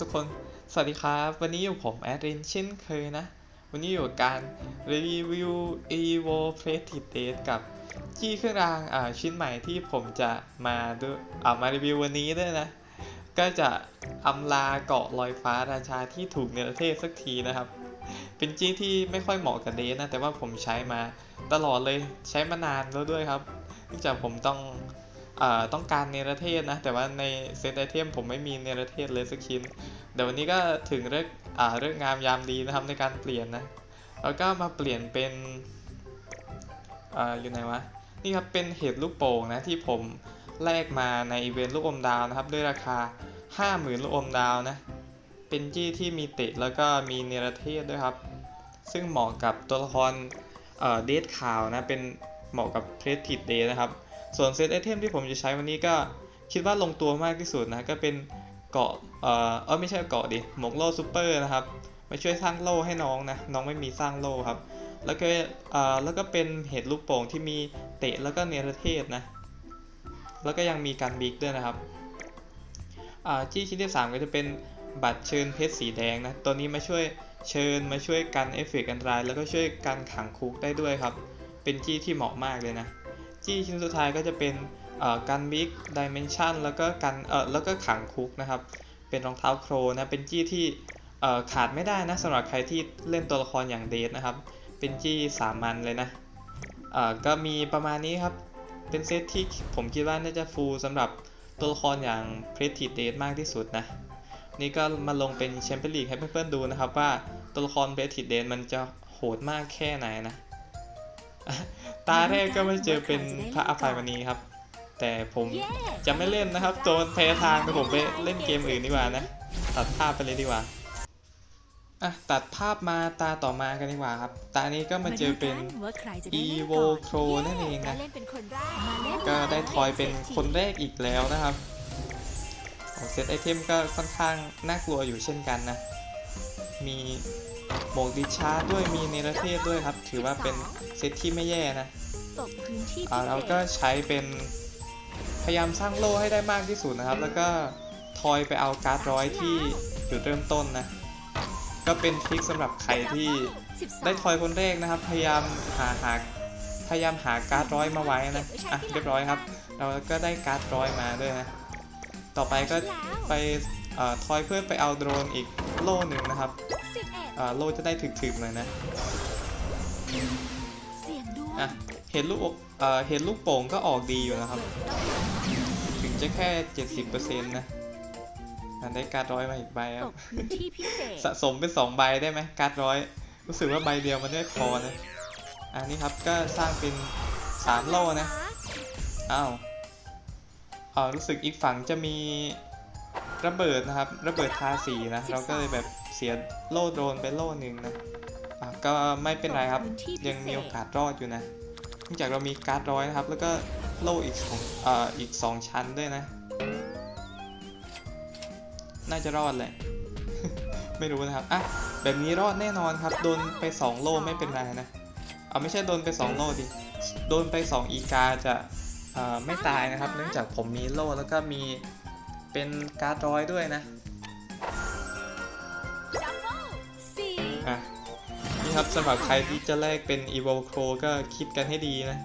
ทุกคน สวัสดีครับ วันนี้อยู่ผมแอดรินเช่นเคยนะ วันนี้อยู่การรีวิว evo p r e t i d a t e กับจี้เครื่องรางอ่าชิ้นใหม่ที่ผมจะมาดูเอามารีวิววันนี้ด้วยนะ ก็จะอำลาเกาะลอยฟ้าราชาที่ถูกเนรเทศสักทีนะครับ เป็นจี้ที่ไม่ค่อยเหมาะกับเดทนะ แต่ว่าผมใช้มาตลอดเลยใช้มานานแล้วด้วยครับเนื่องจากผมต้อง ต้องการเนรเทศนะ แต่ว่าในเซตไอเทมผมไม่มีเนรเทศเลยสักชิ้นเดี๋ยววันนี้ก็ถึงเลิกอ่าเลิกงงามยามดีนะครับในการเปลี่ยนนะ แล้วก็มาเปลี่ยนเป็นออยู่ไหนวะ นี่ครับเป็นเห็ดลูกโป่งนะที่ผมแลกมาในอีเวนต์ลูกอมดาวนะครับ ด้วยราคา 50,000 ลูกอมดาวนะ เป็นจี้ที่มีเตะแล้วก็มีเนรเทศด้วยครับ ซึ่งเหมาะกับตัวละครเดทขาวนะ เป็นเหมาะกับเพรสติดเดย์นะครับ ส่วนเซตไอเทมที่ผมจะใช้วันนี้ก็คิดว่าลงตัวมากที่สุดนะก็เป็นเกาะเอ่อเออไม่ใช่เกาะดิหมวกโล่ซูเปอร์นะครับมาช่วยสร้างโล่ให้น้องนะน้องไม่มีสร้างโล่ครับ แล้วก็เอ่อแล้วก็เป็นเห็ดลูกโป่งที่มีเตะแล้วก็เนรเทศนะแล้วก็ยังมีการบิ๊กด้วยนะครับอ่าที่ชิ้นที่ 3 ก็จะเป็นบัตรเชิญเพชรสีแดงนะตัวนี้มาช่วยเชิญมาช่วยกันเอฟเฟกต์อันตรายแล้วก็ช่วยกันขังคุกได้ด้วยครับ เป็นจี้ที่เหมาะมากเลยนะ จี้ชิ้นสุดท้ายก็จะเป็นกันบิ๊กดิเมนชันแล้วก็กันเออแล้วก็ขังคุกนะครับ เป็นรองเท้าโครนะ เป็นจี้ที่ขาดไม่ได้นะสำหรับใครที่เล่นตัวละครอย่างเดทนะครับ เป็นจี้สามัญเลยนะเออก็มีประมาณนี้ครับ เป็นเซตที่ผมคิดว่าน่าจะฟูลสำหรับตัวละครอย่างเพรสติเดทมากที่สุดนะ นี่ก็มาลงเป็นแชมเปี้ยนลีกให้เพื่อนๆดูนะครับว่าตัวละครเพรสติเดทมันจะโหดมากแค่ไหนนะ ตาแรกก็ไม่เจอเป็นพระอภัยมณีครับ แต่ผมจะไม่เล่นนะครับโจนแพ้ทางแต่ผมไปเล่นเกมอื่นดีกว่านะ ตัดภาพไปเลยดีกว่าอะตัดภาพมาตาต่อมากันดีกว่าครับ ตานี้ก็มาเจอเป็น Evo Pro นั่นเองนะก็ได้ทอยเป็นคนแรกอีกแล้วนะครับเซตไอเทมก็ค่อนข้างน่ากลัวอยู่เช่นกันนะ มี โหมกดิชาร์ดด้วยมีเนรเทศด้วยครับ ถือว่าเป็นเซตที่ไม่แย่นะตกพื้นที่อ่าเราก็ใช้เป็นพยายามสร้างโล่ให้ได้มากที่สุดนะครับ แล้วก็ทอยไปเอาการ์ดร้อยที่จุดเริ่มต้นนะ ก็เป็นทริคสำหรับใครที่ได้ทอยคนแรกนะครับ พยายามหาหาพยายามหาการ์ดร้อยมาไว้นะ อะเรียบร้อยครับ เราก็ได้การ์ดร้อยมาด้วยนะ ต่อไปก็ไปเอ่อทอยเพื่อไปเอาโดรนอีกโล่หนึ่งนะครับสิบเอ็ดเอ่อ โล่จะได้ถึกๆหน่อยนะเสียงดวงอะเห็นลูกเอ่อเห็นลูกโป่งก็ออกดีอยู่นะครับ ถึงจะแค่ 70%นะอะได้การ์ดร้อยมาอีกใบคตรับกพื้นที่พิเศษสะสมเป็น2ใบได้ไหมการ์ดร้อยรู้สึกว่าใบเดียวมันไม่พอนะอันนี้ครับก็สร้างเป็น3โล่นะอ้าวเอ่อรู้สึกอีกฝั่งจะมีระเบิดนะครับ ระเบิดทาสีนะ เราก็เลยแบบเสียโล่โดรนไปโล่หนึ่งนะอะก็ไม่เป็นไรครับ ยังมีโอกาสรอดอยู่นะเนื่องจากเรามีการ์ดร้อยนะครับ แล้วก็โล่อีกสองเอ่ออีกสองชั้นด้วยนะ น่าจะรอดแหละ ไม่รู้นะครับ อะ แบบนี้รอดแน่นอนครับ โดนไป 2 โล่ไม่เป็นไรนะ เอาไม่ใช่โดนไป 2 โล่ดิ โดนไป 2 อีกาจะเอ่อไม่ตายนะครับ เนื่องจากผมมีโล่แล้วก็มีเป็นการ์ดร้อยด้วยนะ ครับสำหรับใครที่จะแลกเป็น Evo Pro ก็คิดกันให้ดีนะ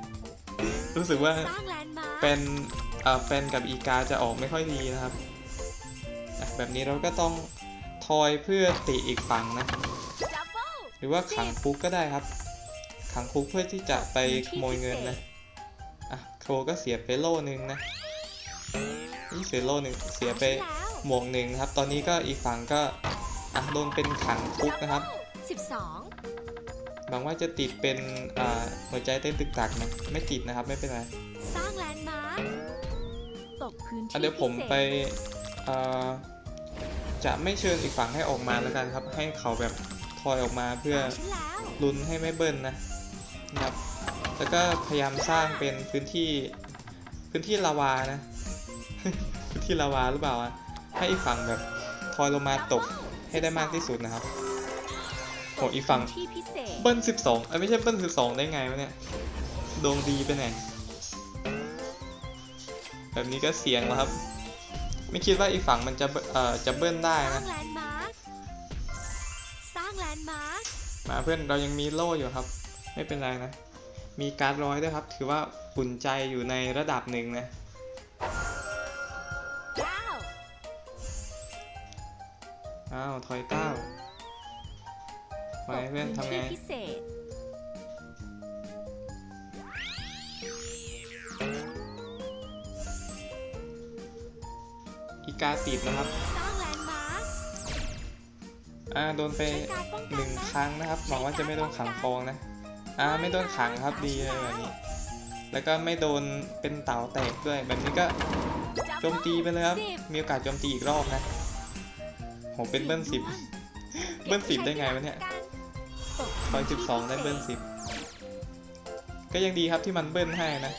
รู้สึกว่าเป็นเอ่อเป็นกับอีกาจะออกไม่ค่อยดีนะครับ แบบนี้เราก็ต้องทอยเพื่อติอีกฝั่งนะ หรือว่าขังคุกก็ได้ครับ ขังคุกเพื่อที่จะไปขโมยเงินนะอะโครก็เสียไปโล่หนึ่งนะนี่เสียโล่หนึ่งเสียไปหมวกหนึ่งครับ ตอนนี้ก็อีกฝั่งก็อะโดนเป็นขังคุกนะครับสิบสอง หวังว่าจะติดเป็นอ่าหัวใจเต้นตึกตักนะไม่ติดนะครับไม่เป็นไรสร้างแลนด์มาร์คตกพื้นที่อะเดี๋ยวผมไปเอ่อจะไม่เชิญอีกฝั่งให้ออกมาแล้วกันครับ ให้เขาแบบทอยออกมาเพื่อฉันแล้วลุ้นให้ไม่เบิ้ลนะนะครับ แล้วก็พยายามสร้างเป็นพื้นที่พื้นที่ลาวานะ พื้นที่ลาวาหรือเปล่าอะให้อีกฝั่งแบบทอยลงมาตกให้ได้มากที่สุดนะครับโหอีกฝั่ง พื้นที่พิเศษเบิ้ลสิบสองเอ้ยไม่ใช่เบิ้ลสิบสองได้ไงวะเนี่ยดวงดีไปไหนแบบนี้ก็เสียงแล้วครับ ไม่คิดว่าอีกฝั่งมันจะเบิเอ่อจะเบิ้ลได้สร้านะงแลนด์มาร์คสร้างแลนด์มาร์คมาเพื่อนเรายังมีโล่อยู่ครับ ไม่เป็นไรนะ มีการ์ดร้อยด้วยครับ ถือว่าอุ่นใจอยู่ในระดับหนึ่งนะเก้าอ้าวถอยเก้า ตมากเพื่อนพื้นทำไงที่พิเศษ อีกาติดนะครับสร้างแลนด์มาร์คอ่าโดนไปใช้การป้องหกันนึ่งนะครั้งนะครับหวังว่าจะไม่โดนขังฟองนะ อ่าไม่โดนขังครับดีเลยแบบนี้ แล้วก็ไม่โดนเป็นเต่าแตกด้วย แบบนี้ก็โจมตีไปเลยครับสิบมีโอกาสโจมตีอีกรอบนะโหเป็นเบิ้ลสิบเบิ้ลสิบได้ไงวะเนี่ยตกซ อยสิบสองได้เบิ้ลสิบก็ยังดีครับที่มันเบิ้ลให้นะ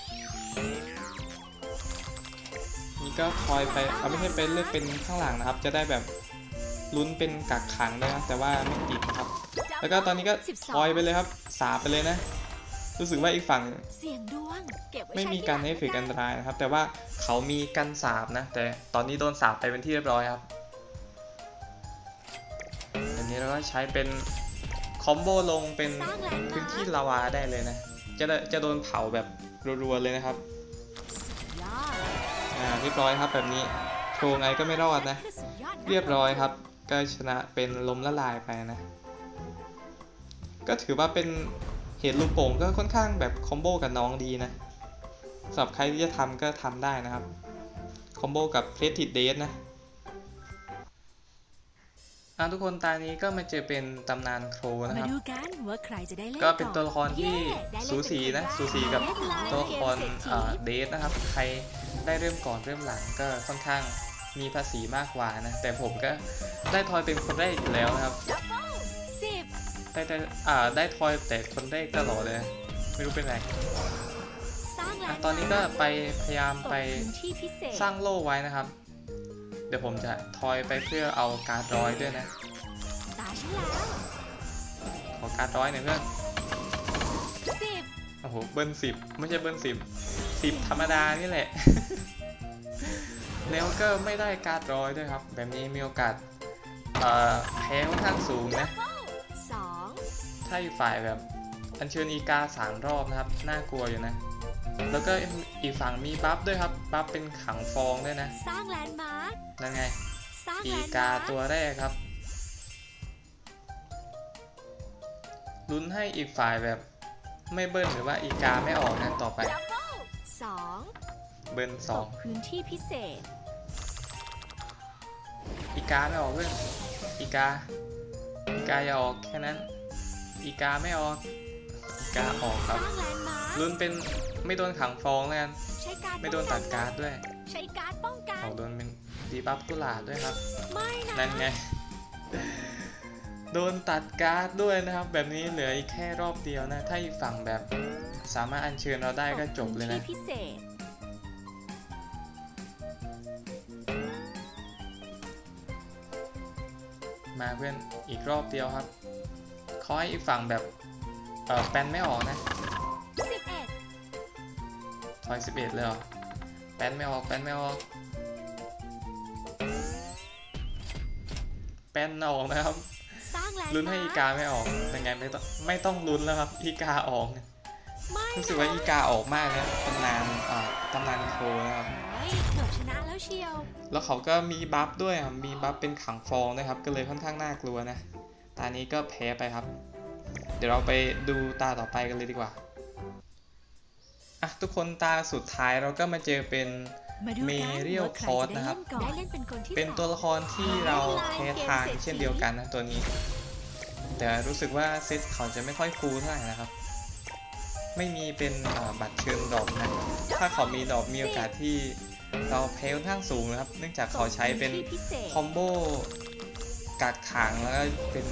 นี่ก็คอยไปเอาไม่ใช่ไปเลือกเป็นข้างหลังนะครับ จะได้แบบลุ้นเป็นกักขังได้นะแต่ว่าไม่ติดนะครับ แล้วก็ตอนนี้ก็สิบสคอยไปเลยครับ สาบไปเลยนะ รู้สึกว่าอีกฝั่งเสียงดวงเก็บไว้ไม่ใช้มีทีการหลังให้เอฟเฟกต์ะอันตรายนะครับ แต่ว่าเขามีกันสาบนะ แต่ตอนนี้โดนสาบไปเป็นที่เรียบร้อยครับอันนี้เราก็ใช้เป็นค อมโบลงเป็นสร้างแลนด์พื้นมาที่ร์คลาวาได้เลยนะ จะได้จะโดนเผาแบบรัวๆเลยนะครับยอดอ่าเรียบร้อยครับแบบนี้โชว์ไงก็ไม่รอดนะคือสุดยอดนักเรียบร้อยครับ ก็ชนะเป็นลมละลายไปนะ ก็ถือว่าเป็นเหตุลูกโป่งก็ค่อนข้างแบบคอมโบกับน้องดีนะสำหรับใครที่จะทำก็ทำได้นะครับ คอมโบกับเพลทิดเดสนะ อะทุกคนตานี้ก็มาเจอเป็นตำนานโครนะมาครับดูกันว่าใครจะได้เล่นก็เป็นตัวอละครที่เย้ได้เล่นสูสีนะเป็คสูสีกับเล่นเลยตัวละครเกมเศรษฐีเอ่อเดทนะครับ ใครได้เริ่มก่อนเริ่มหลังก็ค่อนข้างมีภาษีมากกว่านะ แต่ผมก็ได้ทอยเป็นคนแรกอยู่แล้วนะครับดับเบิ้ลสิบได้ได้อ่าได้ทอยแต่คนแรกตลอดเลย ไม่รู้เป็นไรสร้างแลอะนด์ตอนนี้ก็ไปพยายามตกไปพื้นที่พิเศษสร้างโล่ไว้นะครับ เดี๋ยวผมจะทอยไปเพื่อเอาการ์ดร้อยด้วยนะตาฉันแล้วขอการ์ดร้อยหน่อยเพื่อนสิบโอ้โหเบิ้ลสิบไม่ใช่เบิ้ลสิบสิบธรรมดานี่แหละ แล้วก็ไม่ได้การ์ดร้อยด้วยครับ แบบนี้มีโอกาสเอ่อแพ้ค่อนข้างสูงนะสองถ้าอีกฝ่ายแบบอัญเชิญอีกาสามรอบนะครับ น่ากลัวอยู่นะ แล้วก็อีกฝั่งมีบัฟด้วยครับ บัฟเป็นขังฟองด้วยนะ สร้างแลนด์มาร์คนั่นไง สร้างอีแลนด์กามาร์คตัวแรกครับ ลุ้นให้อีกฝ่ายแบบไม่เบิ้ลหรือว่าอีกาไม่ออกนะต่อไป ดับเบิ้ลสองเบิ้ลสตองกพื้นที่พิเศษ อีกาไม่ออกเพื่อนอีกา อีกาอย่าออกแค่นั้น อีกาไม่ออก อีกาออกสครับ ร้างแลนด์มาร์ค ลุ้นเป็นไม่โดนขังฟองแล้วกันใช้การไม่โดนตัดการ์ดด้วยใช้การ์ดป้องกันเขาโดนเป็นดีบัฟกุหลาบด้วยครับ ไม่นะนั่นไง โดนตัดการ์ดด้วยนะครับ แบบนี้เหลืออีกแค่รอบเดียวนะ ถ้าอีกฝั่งแบบสามารถอัญเชิญเราได้ก็จบเลยตกพื้นะที่พิเศษมาเพื่อนอีกรอบเดียวครับ ขอให้อีกฝั่งแบบเออแปนไม่ออกนะสิบเอ็ด ทอย11เลยเหรอแปนไม่ออกแปนไม่ออก แปนออกนะครับสร้างแลนด์ลุ้นให้อีมาร์คกาไม่ออกยังไงไม่ต้องไม่ต้องลุ้นแล้วครับ อีกาออกเนี่ยไม่รู้สึกว่าอีกาออกมากนะตำนานอ่าตำนานโคนะครับเฮ้ยเกือบชนะแล้วเชียว แล้วเขาก็มีบัฟด้วยอะมีบัฟเป็นขังฟองนะครับ ก็เลยค่อนข้างน่ากลัวนะ ตานี้ก็แพ้ไปครับ เดี๋ยวเราไปดูตาต่อไปกันเลยดีกว่า อะทุกคนตาสุดท้ายเราก็มาเจอเป็นมาดูกันเมเรียลว่าใครคอร์สจะได้นะครับเล่นก่อนได้เล่นเป็นคนที่เป็นสองตัวละครที่เราแพ้ทางเช่นเดียวกันนะตัวนี้ แต่รู้สึกว่าเซตเขาจะไม่ค่อยฟูเท่าไหร่นะครับ ไม่มีเป็นเอ่อบัตรเชิญดอกนะ ถ้าเขามีดอกมีโอกาสที่เราแพ้ค่อนข้างสูงนะครับ เนื่องจากเขาใช้เป็นตกพื้ที่พิเศษคอมโบกักขังแล้วก็เป็น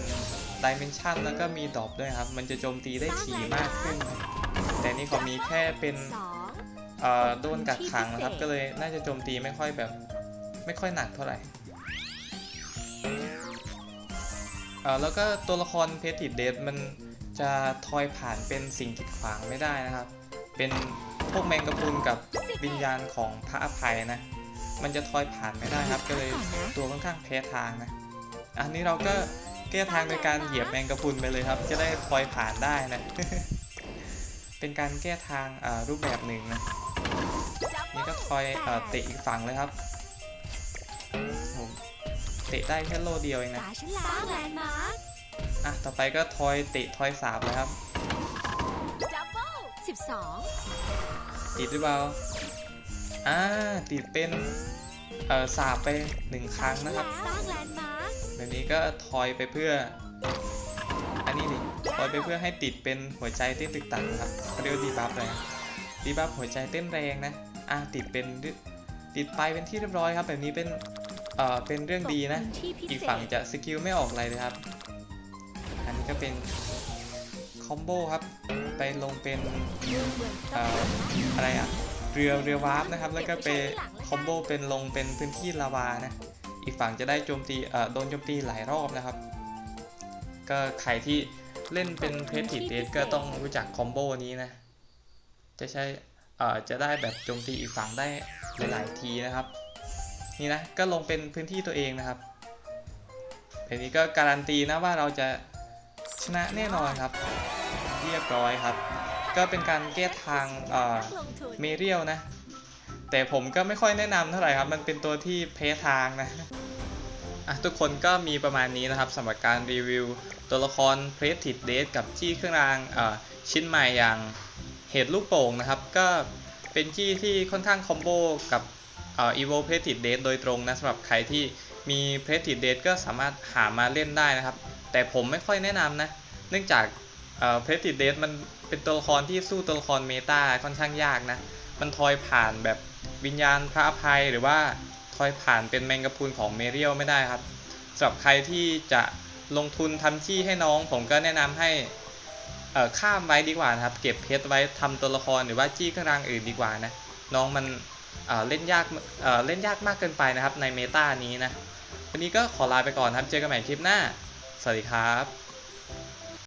ดิเมนชันแล้วก็มีดรอปด้วยครับ มันจะโจมตีได้ถี่มากขึ้นนะแต่ นี่เขามีแค่เป็นสองเอ่อโดนกักขังนะครับ ก็เลยน่าจะโจมตีไม่ค่อยแบบ ไม่ค่อยหนักเท่าไหร่เอ่อแล้วก็ตัวละครเพติดเดดมันจะทอยผ่านเป็นสิ่งกีดขวางไม่ได้นะครับ เป็นพวกแมงกะพรุนกับวิญญาณของพระอภัยนะ มันจะทอยผ่านไม่ได้ครับ ก็เลยตัวค่อนข้างแพ้ทางนะ อันนี้เราก็แก้ทางโดยการเหยียบแมงกะพรุนไปเลยครับ จะได้ทอยผ่านได้นะ เป็นการแก้ทางอ่ารูปแบบหนึ่งนะนี่ก็ทอยเอ่อเตะอีกฝั่งเลยครับผมเตะได้แค่โลเดียวเองนะตาฉันแล้วสร้างแลนด์มาร์คอะต่อไปก็ทอยเตะทอยสาบเลยครับดับเบิลสิบสองติดหรือเปล่าอ่าติดเป็นเอ่อสาบไปหนึ่งครั้งนะครับสร้างแลนด์มาร์คแบบนี้ก็ทอยไปเพื่ออั นนี้ดิทอยไปเพื่อให้ติดเป็นหัวใจเต้นตึกตักครับเขาเรียกว่าดีบัฟเลยดีบัฟหัวใจเต้นแรงนะอะติดเป็นติดไปเป็นที่เรียบร้อยครับ แบบนี้เป็นเอ่อเป็นเรื่องดีนะ อีกฝั่งจะสกิลไม่ออกอะไรเลยครับ อันนี้ก็เป็นคอมโบครับ ไปลงเป็นเอ่ออะไรอะเรือเรือวาร์ปนะครับ แล้วก็ไปคอมโบเป็นลงเป็นพื้นที่ลาวานะ อีกฝั่งจะได้โจมตีเอ่อโดนโจมตีหลายรอบนะครับ ก็ใครที่ เล่นเป็นเพจติดเดก็ต้องรู้จักคอมโบนี้นะ จะใช้เอ่อจะได้แบบโจมตีอีกฝั่งได้หลายๆทีนะครับ นี่นะก็ลงเป็นพื้นที่ตัวเองนะครับแบบนี้ก็การันตีนะว่าเราจะชนะแน่นอนครับ เรียบร้อยครับ ก็เป็นการแก้ทางเอ่อลงทุนเมเรียลนะ แต่ผมก็ไม่ค่อยแนะนำเท่าไหร่ครับ มันเป็นตัวที่เพทางนะ อะทุกคนก็มีประมาณนี้นะครับสำหรับการรีวิว ตัวละครเพรสติดเดทกับจี้เครื่องรางชิ้นใหม่อย่างเหตุลูกโป่งนะครับ ก็เป็นจี้ที่ค่อนข้างคอมโบกับอ่อ Evo p r e s t i d Date โดยตรงนะสำหรับใครที่มี p r e s t i d Date ก็สามารถหามาเล่นได้นะครับ แต่ผมไม่ค่อยแนะนำนะ เนื่องจากเอ่อ p r e s t i d Date มันเป็นตัวละครที่สู้ตัวละครเมตาค่อนข้างยากนะ มันทอยผ่านแบบวิญญาณพระอภัยหรือว่า ทอยผ่านเป็นแมงกะพรุนของเมเรียลไม่ได้ครับสำหรับใครที่จะลงทุนทำชี่ให้น้อง ผมก็แนะนำให้เอ่อข้ามไว้ดีกว่านะครับ เก็บเพชรไว้ทำตัวละครหรือว่าจี้เครื่องรางอื่นดีกว่านะน้องมันเอ่อเล่นยากเอ่อเล่นยากมากเกินไปนะครับในเมตานี้นะวันนี้ก็ขอลาไปก่อนครับเจอกันใหม่คลิปหน้า สวัสดีครับ